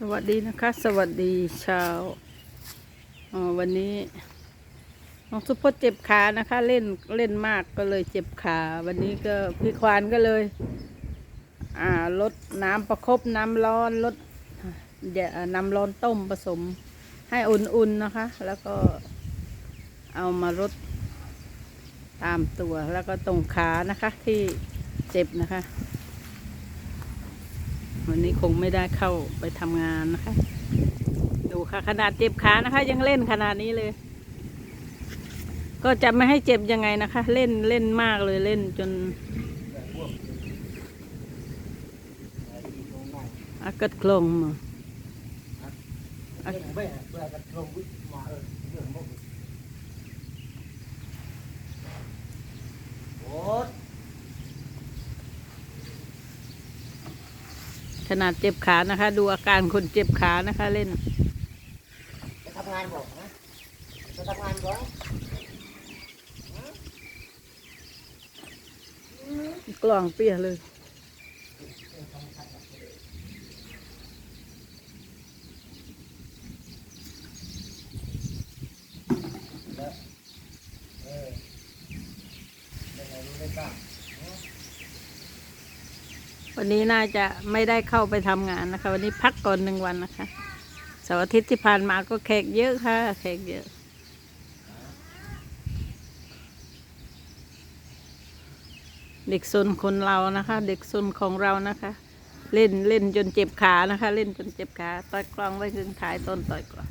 สวัสดีนะคะ สวัสดีชาวเอ่อวันนี้น้องซุปเปอร์เจ็บขานะคะ เล่นเล่นมากก็เลยเจ็บขา วันนี้ก็พี่ควานก็เลย อ่าลดน้ำประคบน้ำร้อนลดน้ำร้อนต้มผสม ให้อุ่นๆนะคะ แล้วก็เอามารดตามตัวแล้วก็ตรงขานะคะที่เจ็บนะคะ วันนี้คงไม่ได้เข้าไปทำงานนะคะ ดูค่ะขนาดเจ็บขานะคะ ยังเล่นขนาดนี้เลย ก็จะไม่ให้เจ็บยังไงนะคะ เล่นเล่นมากเลยเล่นจนอากาศกลงมา นาดเจ็บขานะคะ ดูอาการคนเจ็บขานะคะเล่นจะทำงานบอกนะจะทำงานก่อนกล่องเปียเลย เออได้ไงรู้ได้บ้าง วันนี้น่าจะไม่ได้เข้าไปทำงานนะคะ วันนี้พักก่อนหนึ่งวันนะคะเสาร์อาทิตย์ที่ผ่านมาก็แขกเยอะค่ะแขกเยอะเด็กซนคนเรานะคะ เด็กซนของเรานะคะ เล่นเล่นจนเจ็บขานะคะ เล่นจนเจ็บขาต่อยกลองไว้ถึงท้ายต้นต่อยกลอง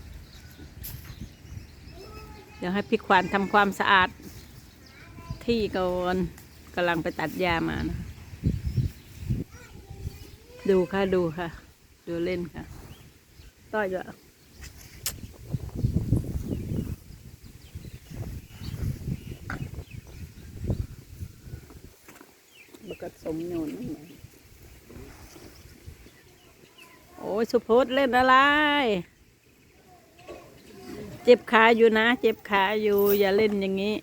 เดี๋ยวให้พี่ควานทำความสะอาดที่ก่อนกำลังไปตัดหญ้ามานะ ดูค่ะดูค่ะ ดูเล่นค่ะต่อยจะบกสมโยนนั่นไงโอ้ยสุพจน์เล่นอะไร เจ็บขาอยู่นะ เจ็บขาอยู่ อย่าเล่นอย่างนี้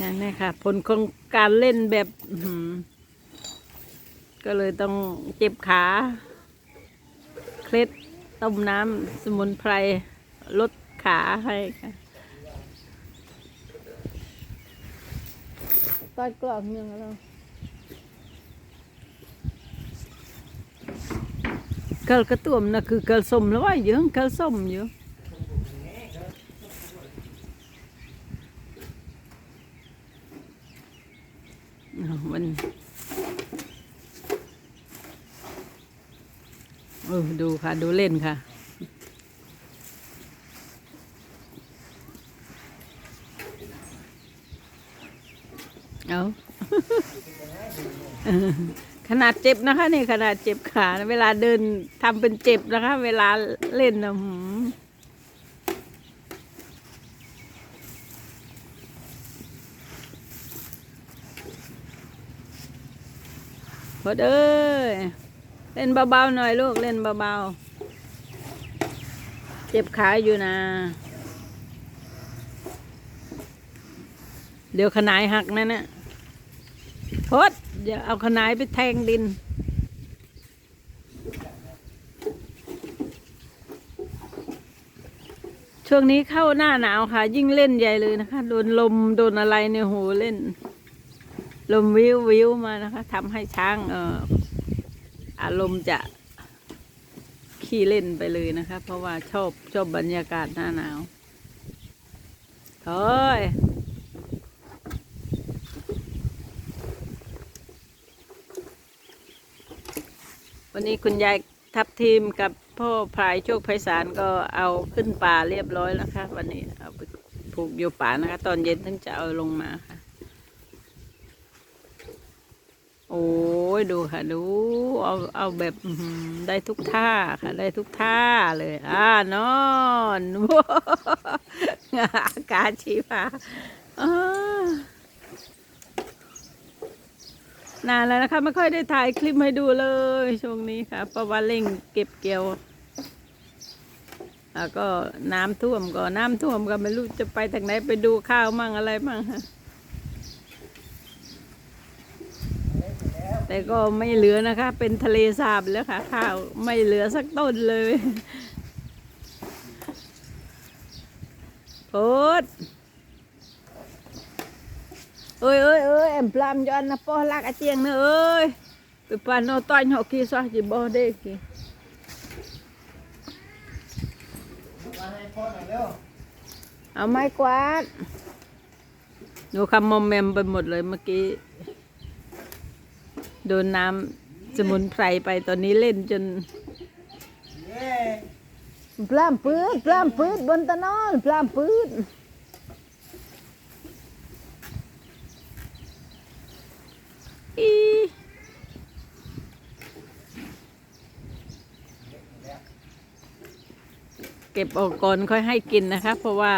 นั่นนะคะผลของการเล่นแบบ ก็เลยต้องเจ็บขา เคล็ดต้มน้ำสมุนไพรลดขาให้ค่ะต้อยกล่องยังเราเกลกระตุ่มนะคือเกลส้มแล้วว่าเยอะเกลส้มอยู่อ้าวมัน ออดูค่ะ ดูเล่นค่ะ เอาขนาดเจ็บนะคะนี่ขนาดเจ็บขา เวลาเดินทำเป็นเจ็บนะคะ เวลาเล่นนะหืมพอดเอ้ย เล่นเบาๆหน่อยลูกเล่นเบาๆ เจ็บขาอยู่นะ เดี๋ยวขนายหักนั่นนะพดอย่าเอาขนายไปแทงดิน ช่วงนี้เข้าหน้าหนาวค่ะ ยิ่งเล่นใหญ่เลยนะคะ โดนลมโดนอะไรเนี่ยโหเล่น ลมวิววิวมานะคะทำให้ช้างเออ อารมณ์จะขี้เล่นไปเลยนะคะ เพราะว่าชอบชอบบรรยากาศหน้าหนาวโอ้ยวันนี้คุณยายทับทีมกับพ่อพลายโชคไพศาลก็เอาขึ้นป่าเรียบร้อยแล้วค่ะวันนี้เอาไปผูกอยู่ป่านะคะ ตอนเย็นถึงจะเอาลงมาค่ะ โอ้ ยดูค่ะดูเอาเอาแบบได้ทุกท่าค่ะ ได้ทุกท่าเลย อ่านอนอากาศชีพาอ่านานแล้วนะคะ ไม่ค่อยได้ถ่ายคลิปให้ดูเลยช่วงนี้ค่ะเพราะว่าเร่งเก็บเกี่ยวแล้วก็น้ำท่วมก็น้ำท่วมก็ไม่รู้จะไปทางไหนไปดูข้าวมั่งอะไรมั่งค่ะ แต่ก็ไม่เหลือนะคะ เป็นทะเลสาบแล้วค่ะ ข้าวไม่เหลือสักต้นเลยโพดเอ้ยเอ้ยเอ้ย em plam cho anh po lạc ở chieng nữa ơi bị pa nó toanh họ kia sao chỉ bo đây kì มาให้พ่อหน่เร็วเอาไม้กวาดดูคำมอมแมมไปหมดเลยเมื่อกี้ โดนน้ำสมุนไพรไปตอนนี้เล่นจนเย้ปลามปืดปลามปืดบนตะนอนปลามปืดอีเก็บออกก่อนค่อยให้กินนะคะ เพราะว่า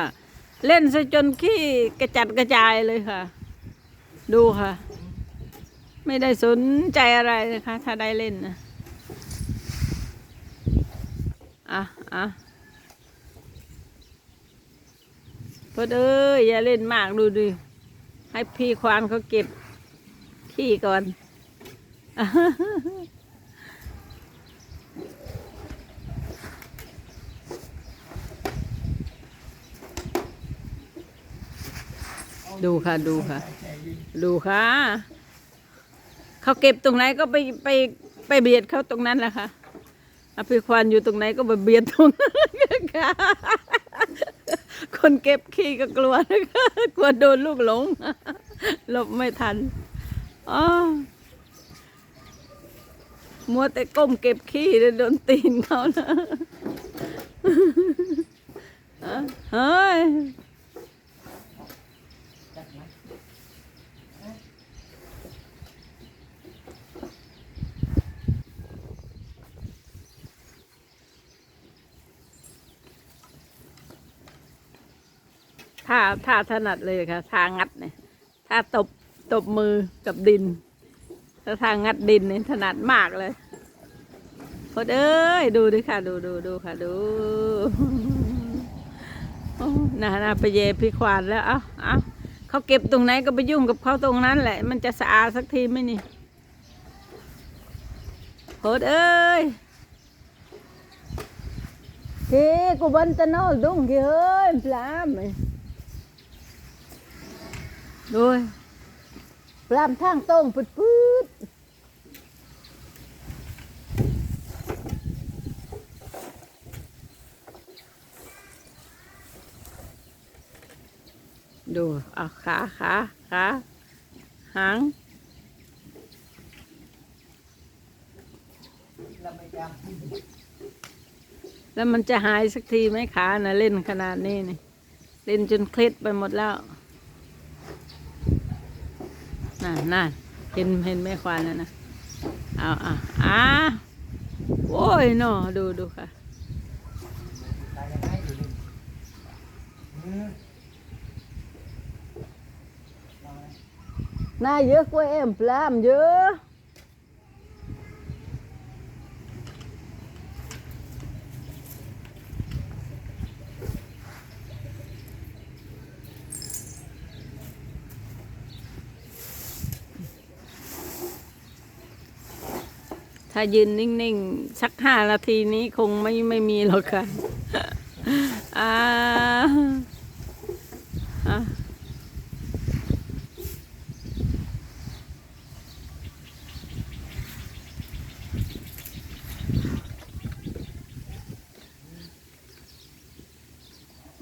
เล่นซะจนขี้กระจัดกระจายเลยค่ะ ดูค่ะ ไม่ได้สนใจอะไรนะคะ ถ้าได้เล่นนะอะอะพอดเอ้ยอย่าเล่นมากดูดิให้พี่ควานเขาเก็บขี้ก่อน ดูค่ะดูค่ะ ดูค่ะ เขาเก็บตรงไหนก็ไปไปไปเบียดเขาตรงนั้นแหละค่ะอภิควานอยู่ตรงไหนก็ไปเบียดตรงนั้นค่ะคนเก็บขี้ก็กลัวนะคะกลัวโดนลูกหลงหลบไม่ทันอ๋อมัวแต่ก้มเก็บขี้เลยโดนตีนเขานะเฮ้ย ท่าท่าถนัดเลยค่ะท่างัดเนี่ยท่าตบตบมือกับดินถ้าท่างัดดินเนี่ยถนัดมากเลยพดเอ้ยดูดิค่ะ ดูดูดูค่ะดูโอ้น่าน่าไปเยพี่ควานแล้ว เอาเอาเขาเก็บตรงไหนก็ไปยุ่งกับเขาตรงนั้นแหละ มันจะสะอาดสักทีไหมนี่โพดเอ้ยเฮ้กูบันตะนอลดุงกี่เฮ้ยปลาม เอ้ยด้วยปลามทางตรงปืดปืดดูเอาขาขาขาหางแล้วมันจะหายสักทีไหมขานะเล่นขนาดนี้นี่ เล่นจนเคล็ดไปหมดแล้ว น่ะน่ะเห็นเห็นแม่ควานแล้วนะเอาอะอะโอ้ยนอดูดูค่ะน่าเยอะกว่าเอ็มปลามเยอะ ถ้ายืนนิ่งๆ สักห้านาทีนี้คงไม่ไม่มีหรอกค่ะอ่าอะ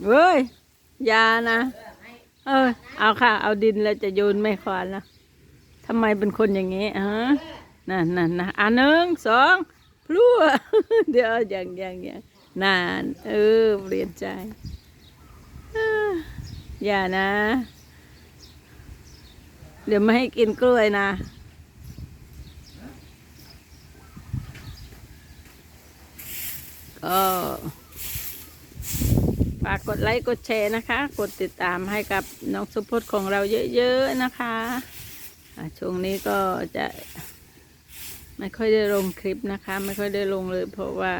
เว้ยอยานะ เออ เอาค่ะ เอาดินแล้วจะโยนไม่ควานนะทำไมเป็นคนอย่างนี้ฮะ นั่นนั่นนะอะหนึ่งสองพลัวเดี๋ยวอย่างอย่างอย่างนานเออเปลี่ยนใจอย่านะ เดี๋ยวไม่ให้กินกล้วยนะก็ฝากกดไลค์กดแชร์นะคะ กดติดตามให้กับน้องสุพจน์ของเราเยอะๆนะคะช่วงนี้ก็จะ ไม่ค่อยได้ลงคลิปนะคะ ไม่ค่อยได้ลงเลย เพราะว่า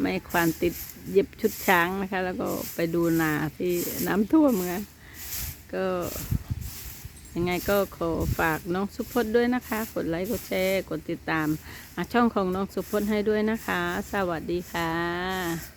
ไม่ควานติดเย็บชุดช้างนะคะ แล้วก็ไปดูนาที่น้ำท่วมไงก็ยังไงก็ขอฝากน้องสุพจน์ด้วยนะคะ กดไลค์กดแชร์กดติดตามช่องของน้องสุพจน์ให้ด้วยนะคะ สวัสดีค่ะ